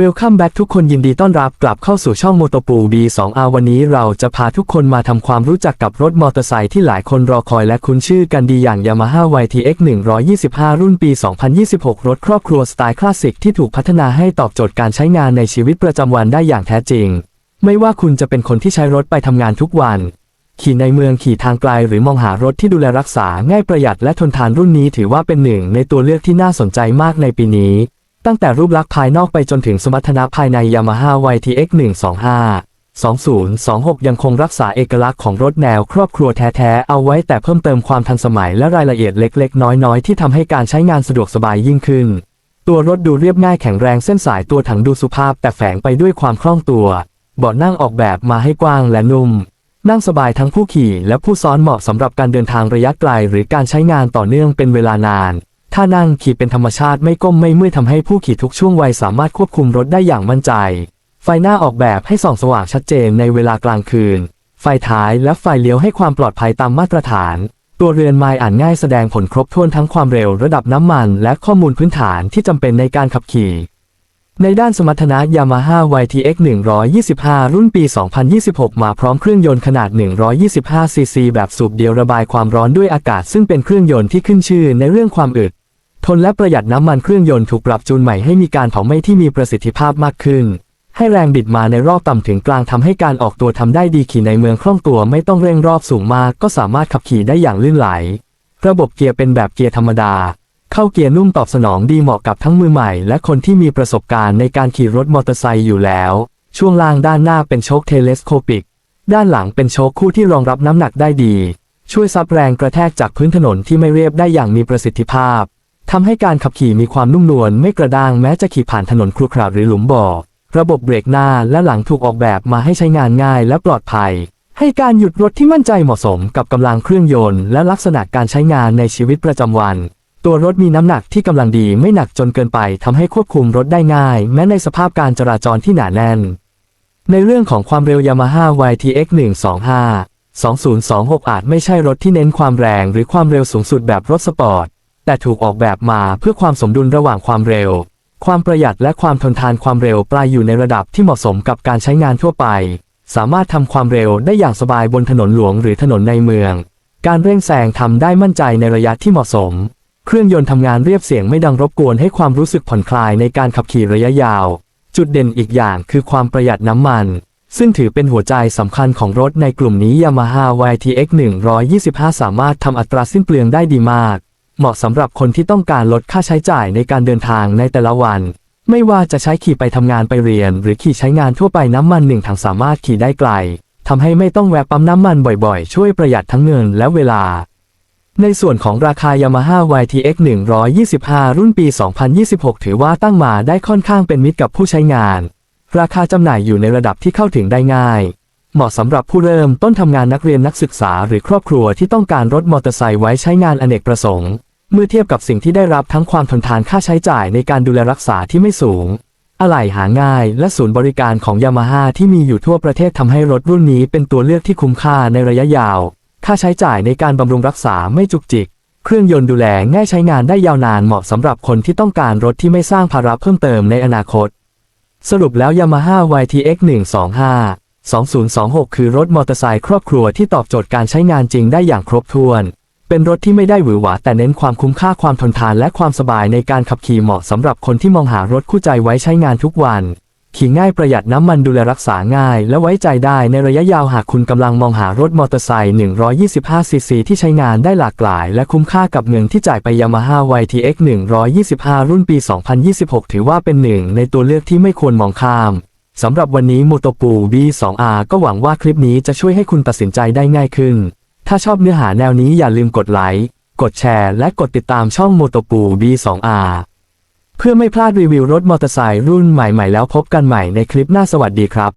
Welcome back ทุกคนยินดีต้อนรับกลับเข้าสู่ช่อง m o t o p o o B2R วันนี้เราจะพาทุกคนมาทำความรู้จักกับรถมอเตอร์ไซค์ที่หลายคนรอคอยและคุ้นชื่อกันดีอย่าง Yamaha YTX 125 รุ่นปี 2026 รถครอบครัวสไตล์คลาสสิกที่ถูกพัฒนาให้ตอบโจทย์การใช้งานในชีวิตประจำวันได้อย่างแท้จริง ไม่ว่าคุณจะเป็นคนที่ใช้รถไปทำงานทุกวัน ขี่ในเมืองขี่ทางไกลหรือมองหารถที่ดูแลรักษาง่ายประหยัดและทนทานรุ่นนี้ถือว่าเป็นหนึ่งในตัวเลือกที่น่าสนใจมากในปีนี้ ตั้งแต่รูปลักษณ์ภายนอกไปจนถึงสมรรถนะภายใน Yamaha YTX 125 2026 ยังคงรักษาเอกลักษณ์ของรถแนวครอบครัวแท้ ๆ เอาไว้แต่เพิ่มเติมความทันสมัยและรายละเอียดเล็ก ๆ น้อย ๆ ที่ทำให้การใช้งานสะดวกสบายยิ่งขึ้น ตัวรถดูเรียบง่ายแข็งแรงเส้นสายตัวถังดูสุภาพแต่แฝงไปด้วยความคล่องตัวเบาะนั่งออกแบบมาให้กว้างและนุ่ม นั่งสบายทั้งผู้ขี่และผู้ซ้อนเหมาะสำหรับการเดินทางระยะไกลหรือการใช้งานต่อเนื่องเป็นเวลานาน ถ้านั่งขี่เป็นธรรมชาติไม่ก้มไม่เมื่อยทำให้ผู้ขี่ทุกช่วงวัยสามารถควบคุมรถได้อย่างมั่นใจ ไฟหน้าออกแบบให้ส่องสว่างชัดเจนในเวลากลางคืน ไฟท้ายและไฟเลี้ยวให้ความปลอดภัยตามมาตรฐาน ตัวเรือนไม้อ่านง่ายแสดงผลครบถ้วนทั้งความเร็วระดับน้ำมัน และข้อมูลพื้นฐานที่จำเป็นในการขับขี่ ในด้านสมรรถนะ Yamaha YTX 125 รุ่นปี 2026 มาพร้อมเครื่องยนต์ขนาด 125 ซีซีแบบสูบเดียวระบายความร้อนด้วยอากาศ ซึ่งเป็นเครื่องยนต์ที่ขึ้นชื่อในเรื่องความอึด ทนและประหยัดน้ำมันเครื่องยนต์ถูกปรับจูนใหม่ให้มีการเผาไหม้ที่มีประสิทธิภาพมากขึ้น ให้แรงบิดมาในรอบต่ำถึงกลางทำให้การออกตัวทำได้ดีขี่ในเมืองคล่องตัวไม่ต้องเร่งรอบสูงมาก ก็สามารถขับขี่ได้อย่างลื่นไหล ระบบเกียร์เป็นแบบเกียร์ธรรมดา เข้าเกียร์นุ่มตอบสนองดีเหมาะกับทั้งมือใหม่ และคนที่มีประสบการณ์ในการขี่รถมอเตอร์ไซค์อยู่แล้ว ช่วงล่างด้านหน้าเป็นโชคเทเลสโคปิก ด้านหลังเป็นโชคคู่ที่รองรับน้ำหนักได้ดี ช่วยซับแรงกระแทกจากพื้นถนนที่ไม่เรียบได้อย่างมีประสิทธิภาพ ทำให้การขับขี่มีความนุ่มนวลไม่กระด้างแม้จะขี่ผ่านถนนครุขระหรือหลุมบ่อ ระบบเบรกหน้าและหลังถูกออกแบบมาให้ใช้งานง่ายและปลอดภัย ให้การหยุดรถที่มั่นใจเหมาะสมกับกำลังเครื่องยนต์และลักษณะการใช้งานในชีวิตประจำวัน ตัวรถมีน้ำหนักที่กำลังดีไม่หนักจนเกินไปทำให้ควบคุมรถได้ง่าย แม้ในสภาพการจราจรที่หนาแน่น ในเรื่องของความเร็ว Yamaha YTX 125 2026 อาจไม่ใช่รถที่เน้นความแรงหรือความเร็วสูงสุดแบบรถสปอร์ต แต่ถูกออกแบบมาเพื่อความสมดุลระหว่างความเร็ว ความประหยัดและความทนทานความเร็วปลายอยู่ในระดับที่เหมาะสมกับการใช้งานทั่วไป สามารถทำความเร็วได้อย่างสบายบนถนนหลวงหรือถนนในเมือง การเร่งแซงทำได้มั่นใจในระยะที่เหมาะสม เครื่องยนต์ทำงานเรียบเสียงไม่ดังรบกวนให้ความรู้สึกผ่อนคลายในการขับขี่ระยะยาว จุดเด่นอีกอย่างคือความประหยัดน้ำมันซึ่งถือเป็นหัวใจสำคัญของรถในกลุ่มนี้ Yamaha YTX 125 สามารถทำอัตราสิ้นเปลืองได้ดีมาก เหมาะสำหรับคนที่ต้องการลดค่าใช้จ่ายในการเดินทางในแต่ละวัน ไม่ว่าจะใช้ขี่ไปทำงานไปเรียน หรือขี่ใช้งานทั่วไปน้ำมันหนึ่งถังสามารถขี่ได้ไกลทำให้ไม่ต้องแวะปั๊มน้ำมันบ่อยๆ ช่วยประหยัดทั้งเงินและเวลา ในส่วนของราคา Yamaha YTX 125 รุ่นปี 2026 ถือว่าตั้งมาได้ค่อนข้างเป็นมิตรกับผู้ใช้งาน ราคาจำหน่ายอยู่ในระดับที่เข้าถึงได้ง่าย เหมาะสำหรับผู้เริ่มต้นทำงานนักเรียนนักศึกษา หรือครอบครัวที่ต้องการรถมอเตอร์ไซค์ไว้ใช้งานอเนกประสงค์ เมื่อเทียบกับสิ่งที่ได้รับทั้งความทนทานค่าใช้จ่ายในการดูแลรักษาที่ไม่สูง อะไหล่หาง่าย และศูนย์บริการของยามาฮ่าที่มีอยู่ทั่วประเทศทำให้รถรุ่นนี้เป็นตัวเลือกที่คุ้มค่าในระยะยาว ค่าใช้จ่ายในการบำรุงรักษาไม่จุกจิก เครื่องยนต์ดูแลง่ายใช้งานได้ยาวนานเหมาะสำหรับคนที่ต้องการรถที่ไม่สร้างภาระเพิ่มเติมในอนาคต สรุปแล้ว Yamaha YTX 125 2026 คือรถมอเตอร์ไซค์ครอบครัวที่ตอบโจทย์การใช้งานจริงได้อย่างครบถ้วน เป็นรถที่ไม่ได้หวือหวาแต่เน้นความคุ้มค่าความทนทานและความสบายในการขับขี่เหมาะสำหรับคนที่มองหารถคู่ใจไว้ใช้งานทุกวัน ขี่ง่ายประหยัดน้ำมันดูแลรักษาง่าย และไว้ใจได้ในระยะยาวหากคุณกำลังมองหารถมอเตอร์ไซค์ 125 ซีซี ที่ใช้งานได้หลากหลาย และคุ้มค่ากับเงินที่จ่ายไป Yamaha YTX 125 รุ่นปี 2026 ถือว่าเป็นหนึ่งในตัวเลือกที่ไม่ควรมองข้ามสำหรับวันนี้ m o t o p o B2R ก็หวังว่าคลิปนี้จะช่วยให้คุณตัดสินใจได้ง่ายขึ้น ถ้าชอบเนื้อหาแนวนี้อย่าลืมกดไลค์ กดแชร์ และกดติดตามช่องโมโตปู B2R เพื่อไม่พลาดรีวิวรถมอเตอร์ไซค์รุ่นใหม่ๆแล้วพบกันใหม่ในคลิปหน้าสวัสดีครับ